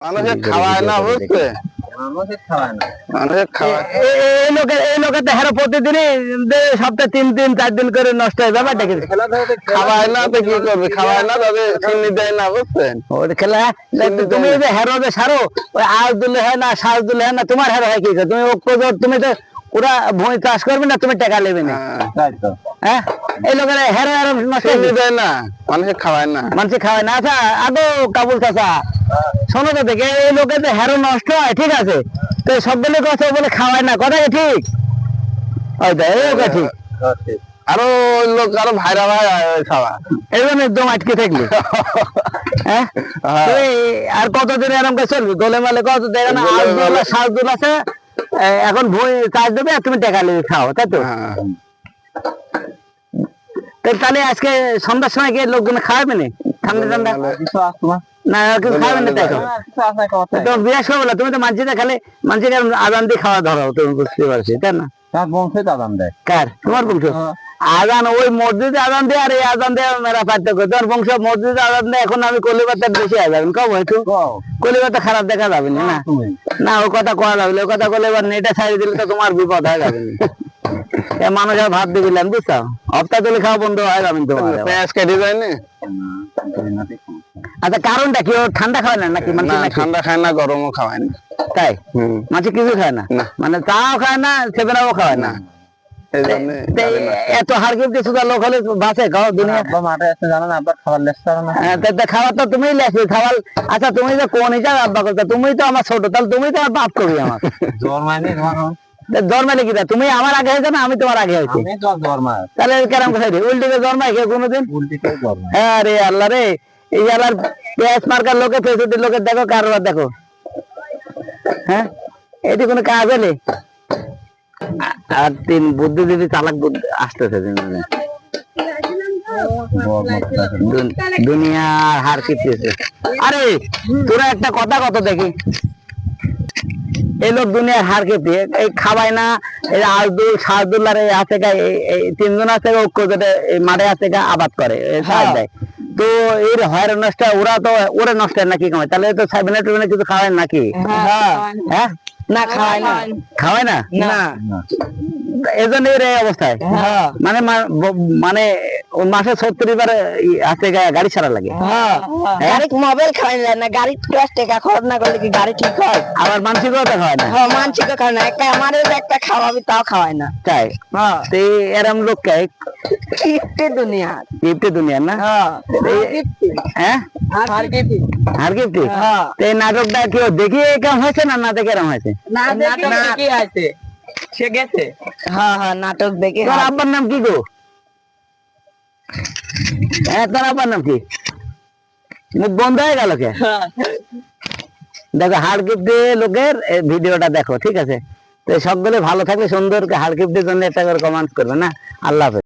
মানুষের খাওয়ায় না বুঝছে আমাকে খাওয়ায় না। মানুষের খাওয়ায়। এ- এ- এই লোকের এই লোকের তো হেরো প্রতিদিনই দে- সপ্তাহে তিন দিন চার দিন করে নষ্ট হয় ব্যাপারটা কি? খাওয়ায় না তো কি করবে? খাওয়ায় না তবে চিনি দেয় না বুঝছেন? ওর খেলা তুমি যে হেরো যে সারো ওই আজ দিলে হয় না শ্বাস দিলে হয় না তোমার হেরো হয় কি তুমি তুমি তো ওরা ভূমি চাষ করবে না তুমি টাকা নেবে না। হ্যাঁ, তাই তো। হ্যাঁ? এই লোকের হেরো হেরো নষ্ট দেয় না মানুষের খাওয়ায় না। মানুষ খাওয়ায় না। আচ্ছা আগো কাবুল চাচা শোনো তো দেখে এই লোকের যে হেরো নষ্ট হয় ঠিক আছে? তো সবগুলো কথা বলে খাওয়ায় না কথা কি ঠিক? তো লোকে ঠিক। আরও লোক আরও ভাইরা ভাই খাওয়া। এই জন্য একদম আটকে থাকলি। হ্যাঁ? হ্যাঁ। আর কতদিন এরকম করে চলবি? গোলে মালে কত দেখে না সাত দিন আছে এখন ভুঁই চাষ দেবে আর তুমি টাকা খাও তাই তো? হ্যাঁ। তো তাহলে আজকে সন্ধ্যার সময় গিয়ে লোকগুলো খাওয়াবে না ঠান্ডা ঠান্ডা না কিছু খাওয়াবে না? তাই তো কিছু আসে কথা। তো বিরাট বলে তুমি তো মানছি খালে মানছি আদান দিয়ে খাওয়া ধরো তুমি বুঝতে পারছি তাই না? তার বংশে দাদাম দেয়? কার? তোমার বংশ? আজান ওই মসজিদে আজান দেয় আর এই আজান দেয় মেরা পার্থক্য। তোমার বংশ মসজিদে আজান দেয় এখন আমি আজান কব একটু কলিবাতা খারাপ দেখা যাবে না না? না ও কথা কয়া যাবে না, ও কথা বলে এবার নেটে ছাড়িয়ে দিলে তো তোমার বিপদ হয়ে যাবে না। এ মানুষ আর ভাত দিবিলাম বুঝছ? হপ্তাহ তুলে খাওয়া বন্ধ হয়ে যাবে তোমার। পেঁয়াজ কেটে যায় না। আচ্ছা কারণটা কি? ও ঠান্ডা খায় না নাকি? মানুষ না নাকি? ঠান্ডা খায় না গরমও খাওয়ায় না। তাই? মাছি কিছু খায় না। মানে চাও খায় না সেভেনাও খায় না। এত হারকিপ দিয়ে শুধু লোক হলে বাঁচে খাও দুনিয়া। মাঠে আছে জানো না আব্বার খাবার লেসতে না। হ্যাঁ, তা- খাবার তো তুমিই লেখবে খাবার। আচ্ছা তুমি যে কোন হিসাবে আব্বা করতে তুমি তো আমার ছোট তাহলে তুমি তো আমার বাপ করবি আমার। জ্বর মাইনি। জন্মালে কি তা? তুমি আমার আগে হয়েছে না আমি তোমার আগে হয়েছি? তো তাহলে কেরম কথা উল্টিকে জন্মায় কেউ কোনোদিন? হ্যাঁ রে আল্লাহ রে এই আল্লাহর পেঁয়াজ মার্কার লোকে ফেসুটির লোকের দেখো কারবার দেখো। হ্যাঁ? এটি কোনো কাজ হলে আর তিন বুদ্ধিজীবী চালাক বুদ্ধি আসতেছে দুন- দুনিয়ার হার কিপতেছে আরে তোরা একটা কথা কত দেখি? এই লোক দুনিয়ার হার কেপি এই খাবাই না এই আজদুল শাহদুল আর এই আছে এই- তিনজন আছে ঐক্য এই মাঠে আছে আবাদ করে এই সাহায্য দেয়। তো এর হয়ের নষ্ট ওরা তো ওরে নষ্ট হয় নাকি খাওয়ায় তাহলে তো সাইবেনা টুবেনা কিছু খাওয়ায় নাকি? হ্যাঁ না। খাওয়ায় না। খাওয়ায় না? না। এজন্য এর অবস্থায় মানে মানে মাসে সত্তর বার আছে গাড়ি ছাড়া লাগে। হ্যাঁ? গাড়ি মোবাইল খাওয়াই যায় না গাড়ি দশ টাকা খরচ না করলে কি গাড়ি ঠিক হয়? আবার মানসিকতা খাওয়ায় না। হ্যাঁ মানসিক খাওয়ায় না। একটা আমারও একটা খাওয়াবি তাও খাওয়ায় না। তাই? হ্যাঁ। তো এরম লোক কে? দুনিয়া। গিফটে দুনিয়ার না? হ্যাঁ। হ্যাঁ? আর কিপ্টে আর গিফটে? হ্যাঁ। তো এই নাটকটা কেউ দেখিয়ে কেমন হয়েছে না না দেখে এরম হয়েছে না। দেখে কি আছে। সে গেছে। হ্যাঁ হ্যাঁ নাটক দেখে তোর আব্বার নাম কি গো? হ্যাঁ তোর নাম কি? মুখ বন্ধ হয়ে গেল কে? দেখো হাড় গিফটে লোকের ভিডিওটা দেখো ঠিক আছে? তো সবগুলো ভালো থাকলে সুন্দর হাড় জন্য একটা করে কমেন্ট করবে না? আল্লাহ হাফেজ।